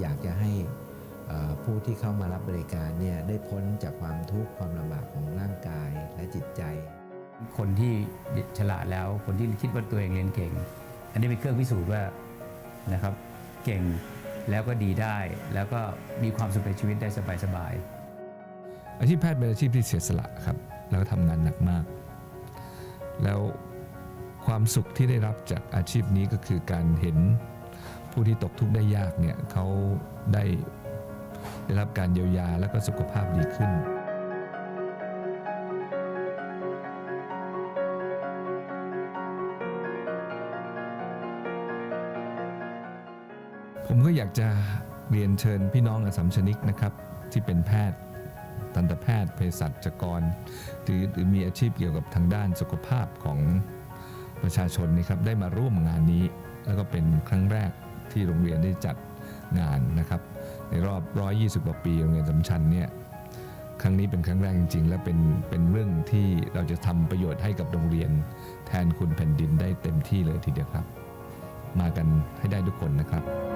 อยากจะให้เอ่อผู้ที่เข้ามารับบริการเนี่ยได้พ้นจากความทุกข์ความลำบากของร่างกายและจิตใจ คนที่ฉลาดแล้วคนที่คิดว่าตัวเองเรียนเก่ง อันนี้เป็นเครื่องพิสูจน์ว่านะครับเก่งแล้วก็ดีได้แล้วก็มีความสุขในชีวิตได้สบายๆอาชีพแพทย์เป็นอาชีพที่เสียสละครับแล้วก็ทำงานหนักมาก แล้วความสุขที่ได้รับจากอาชีพนี้ก็คือการเห็น ผู้ที่ตกทุกข์ได้ยากเนี่ยเขาได้ได้รับการเยียวยาแล้วก็สุขภาพดีขึ้น ผมก็อยากจะเรียนเชิญพี่น้องอสัมชนิกนะครับ ที่เป็นแพทย์ ทันตแพทย์เภสัชกร หรือหรือมีอาชีพเกี่ยวกับทางด้านสุขภาพของประชาชนนะครับได้มาร่วมงานนี้ แล้วก็เป็นครั้งแรก ที่โรงเรียนได้จัดงานนะครับ ในรอบ 120 กว่าปีโรงเรียนสำชันเนี่ยครั้งนี้เป็นครั้งแรกจริง ๆ และเป็นเป็นเรื่องที่เราจะทำประโยชน์ให้กับโรงเรียน แทนคุณแผ่นดินได้เต็มที่เลยทีเดียวครับ มากันให้ได้ทุกคนนะครับ